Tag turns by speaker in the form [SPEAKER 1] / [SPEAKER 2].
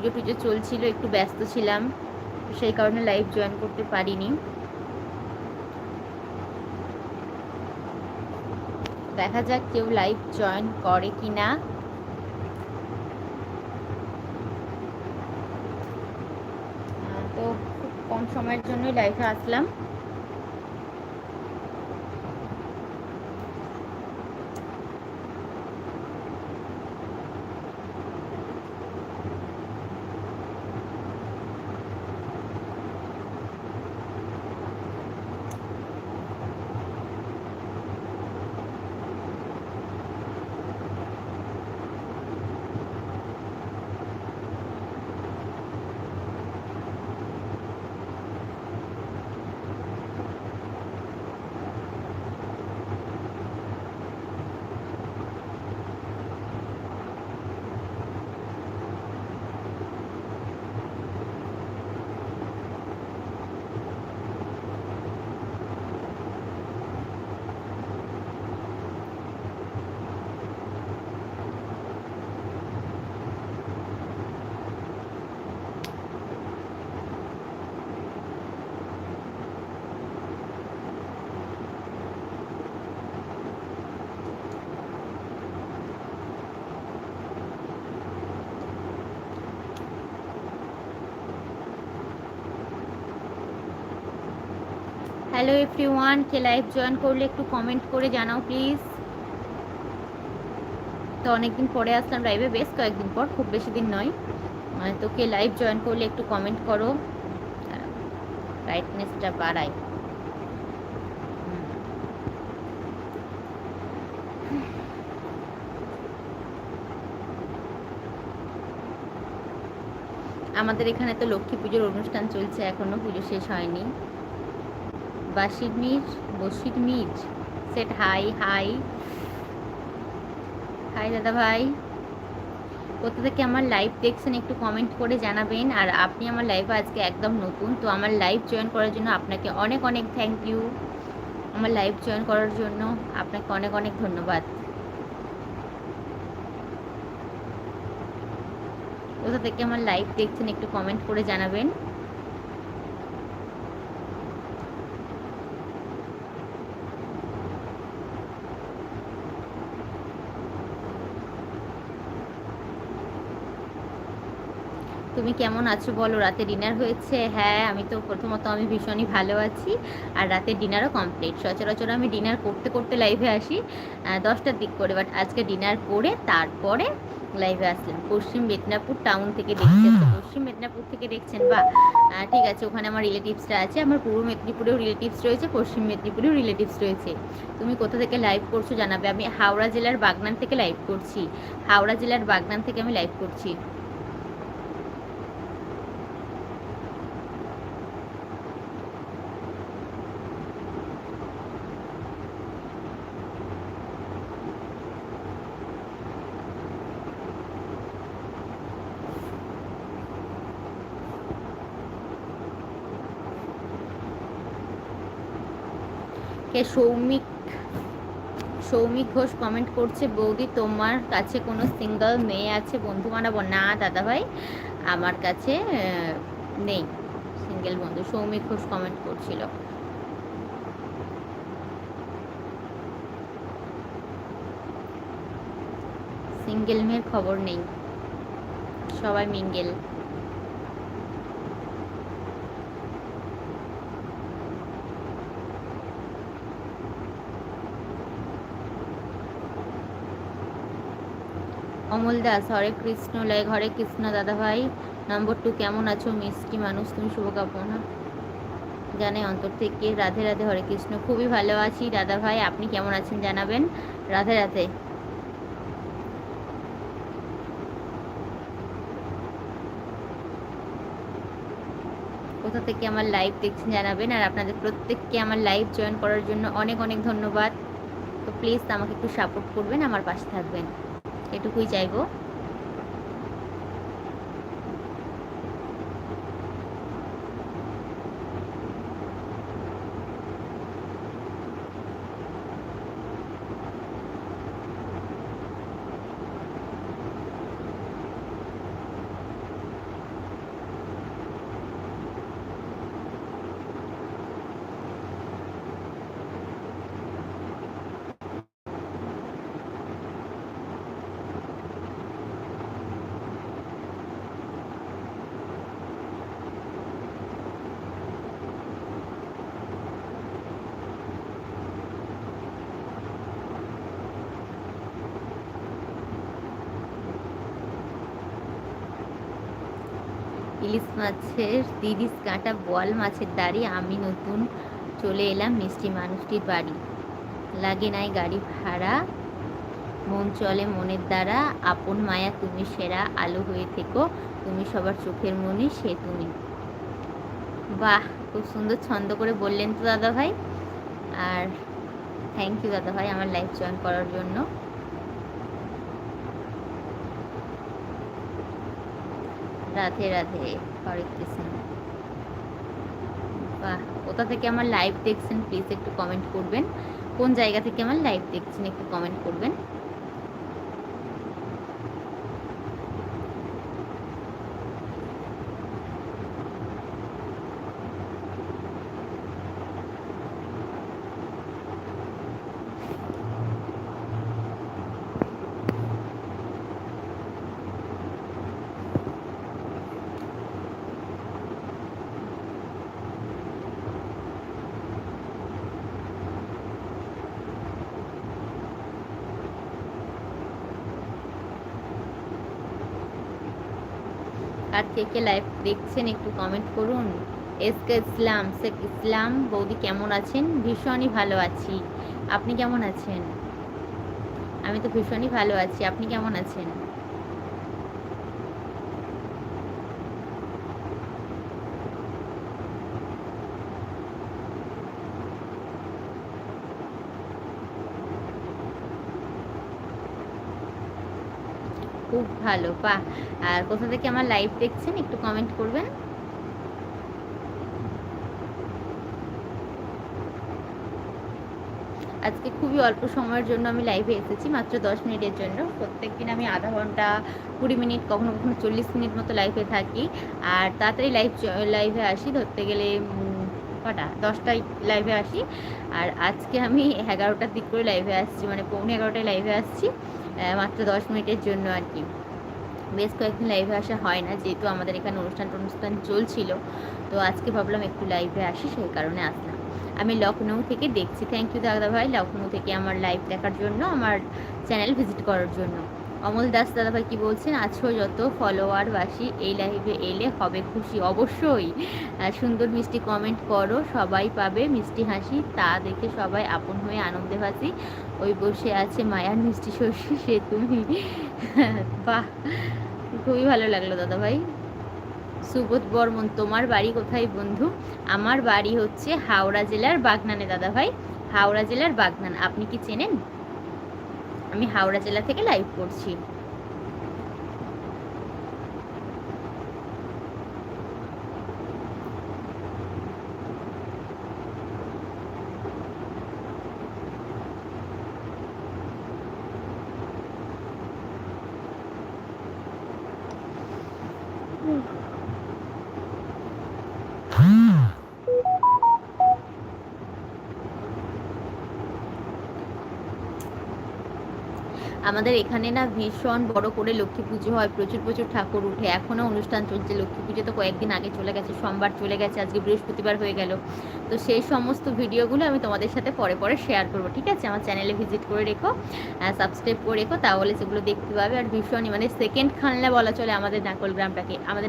[SPEAKER 1] পুজো টুজো চলছিল, একটু ব্যস্ত ছিলাম সেই কারণে লাইভ জয়েন করতে পারিনি। দেখা যাক কেউ লাইভ জয়েন করে কি না তো খুব কম সময়ের জন্যই লাইভে আসলাম। হ্যালো এভরিওয়ান কে লাইভ জয়েন করলে একটু কমেন্ট করে জানাও প্লিজ তো অনেকদিন পরে আসলাম লাইভে বেশ কয়েকদিন পর খুব বেশি দিন নয়। আহ, তো কে লাইভ জয়েন করলে একটু কমেন্ট করো। ব্রাইটনেসটা বাড়াই আমাদের এখানে তো লক্ষ্মী পুজোর অনুষ্ঠান চলছে এখনও পুজো শেষ হয়নি। বাসির মির বসির মির সেট হাই হাই হাই দাদা ভাই কোথা থেকে আমার লাইভ দেখছেন, একটু কমেন্ট করে জানাবেন। আর আপনি আমার লাইভে আজকে একদম নতুন, তো আমার লাইভ জয়েন করার জন্য আপনাকে অনেক অনেক থ্যাংক ইউ আমার লাইভ জয়েন করার জন্য আপনাকে অনেক অনেক ধন্যবাদ। কোথা থেকে আমার লাইভ দেখছেন, একটু কমেন্ট করে জানাবেন। তুমি কেমন আছো বলো? রাতে ডিনার হয়েছে। হ্যাঁ আমি তো প্রথমত আমি ভীষণই ভালো আছি। আর রাতে ডিনারও কমপ্লিট সচরাচর আমি ডিনার করতে করতে লাইভে আসি দশটার দিক করে। বাট আজকে ডিনার করে তারপরে লাইভে আসলাম। পশ্চিম মেদিনীপুর টাউন থেকে দেখছেন পশ্চিম মেদিনীপুর থেকে দেখছেন? বা ঠিক আছে, ওখানে আমার রিলেটিভসরা আছে। আমার পূর্ব মেদিনীপুরেও রিলেটিভস রয়েছে, পশ্চিম মেদিনীপুরেও রিলেটিভস রয়েছে। তুমি কোথা থেকে লাইভ করছ জানাবে? আমি হাওড়া জেলার বাগনান থেকে লাইভ করছি। হাওড়া জেলার বাগনান থেকে আমি লাইভ করছি। কে সৌমিক সৌমিক ঘোষ কমেন্ট করছে, বৌদি, তোমার কাছে কোনো সিঙ্গেল মেয়ে আছে? বন্ধু বানাবো না দাদা ভাই আমার কাছে নেই সিঙ্গেল বন্ধু। সৌমিক ঘোষ কমেন্ট করছিল। সিঙ্গেল মেয়ের খবর নেই। সবাই মিঙ্গেল অমল দাস, হরে কৃষ্ণ লাই হরে কৃষ্ণ দাদা ভাই। নম্বর টু কেমন আছো? মিষ্টি মানুষ, তুমি শুভকামনা জানাই অন্তর থেকে, রাধে রাধে, হরে কৃষ্ণ। খুবই ভালো আছি দাদা ভাই, আপনি কেমন আছেন জানাবেন? রাধে রাধে। কোথা থেকে আমার লাইভ দেখছেন জানাবেন, আর আপনাদের প্রত্যেককে আমার লাইভ জয়েন করার জন্য অনেক অনেক ধন্যবাদ। তো প্লিজ আমাকে একটু সাপোর্ট করবেন, আমার পাশে থাকবেন। এটুকুই চাইব। ইলিশ মাছের, তিরিশ কাঁটা বোয়াল মাছের দাড়ি। আমি নতুন চলে এলাম মিষ্টি মানুষটির বাড়ি। লাগে নাই গাড়ি ভাড়া। মন চলে মনের দ্বারা। আপন মায়া, তুমি সেরা। আলো হয়ে থেকো। তুমি সবার চোখের মনি, সে তুমি। বাহ, খুব সুন্দর ছন্দ করে বললেন তো দাদা ভাই আর থ্যাংক ইউ দাদা ভাই আমার লাইফ জয়েন করার জন্য। রাধে রাধে, হরে কৃষ্ণ। বাহ, কোথা থেকে আমার লাইভ দেখছেন প্লিজ একটু কমেন্ট করবেন। কোন জায়গা থেকে আমার লাইভ দেখছেন, একটু কমেন্ট করবেন। আর কে কে লাইভ দেখছেন একটু কমেন্ট করুন। এস কে ইসলাম, শেখ ইসলাম, বৌদি কেমন আছেন? ভীষণই ভালো আছি। আপনি কেমন আছেন? আমি তো ভীষণই ভালো আছি। আপনি কেমন আছেন? খুব ভালো, বাহ। আর কোথা থেকে আমার লাইভ দেখছেন একটু কমেন্ট করবেন। আজকে খুবই অল্প সময়ের জন্য আমি লাইভে এসেছি, মাত্র দশ মিনিটের জন্য। প্রত্যেক দিন আমি আধা ঘণ্টা, কুড়ি মিনিট, কখনো কখনো চল্লিশ মিনিট মতো লাইভে থাকি। আর তাড়াতাড়ি লাইভ লাইভে আসি, ধরতে গেলে কটা? দশটায় লাইভে আসি। আর আজকে আমি এগারোটার দিক করে লাইভে আসছি মানে পৌনে এগারোটায় লাইভে আসছি। মাত্র দশ মিনিটের জন্য আর কি। বেশ কয়েকদিন লাইভে আসা হয় না, যেহেতু আমাদের এখানে অনুষ্ঠান অনুষ্ঠান চলছিল, তো আজকে ভাবলাম একটু লাইভে আসি, সেই কারণে আসলাম। আমি লখনৌ থেকে দেখছি। থ্যাংক ইউ দাদা ভাই লখনৌ থেকে আমার লাইভ দেখার জন্য, আমার চ্যানেল ভিজিট করার জন্য। অমল দাস দাদাভাই কি বলছেন, আছো যত ফলোয়ার বাসি, এই লাইভে এলে হবে খুশি অবশ্যই। সুন্দর মিষ্টি কমেন্ট করো, সবাই পাবে মিষ্টি হাসি, তা দেখে সবাই আপন হয়ে আনন্দে ভাসি ওই বসে আছে মায়ার মিষ্টি শস্য সে তুমি। বাহ, খুবই ভালো লাগল দাদাভাই। সুবোধ বর্মন, তোমার বাড়ি কোথায় বন্ধু? আমার বাড়ি হচ্ছে হাওড়া জেলার বাগনানে দাদাভাই। হাওড়া জেলার বাগনান, আপনি কি চেনেন? আমি হাওড়া জেলা থেকে লাইভ করছি। আমাদের এখানে না ভীষণ বড় করে লক্ষ্মী পুজো হয়, প্রচুর প্রচুর ঠাকুর উঠে। এখনও অনুষ্ঠান চলছে, লক্ষ্মী পুজো তো কয়েকদিন আগে চলে গেছে, সোমবার চলে গেছে, আজকে বৃহস্পতিবার হয়ে গেল। তো সেই সমস্ত ভিডিওগুলো আমি তোমাদের সাথে পরে পরে শেয়ার করব, ঠিক আছে? আমার চ্যানেলে ভিজিট করে রেখো সাবস্ক্রাইব করে রেখো, তাহলে সেগুলো দেখতে পাবে। আর ভীষণই মানে সেকেন্ড খানলা বলা চলে আমাদের নাকল গ্রামটাকে, আমাদের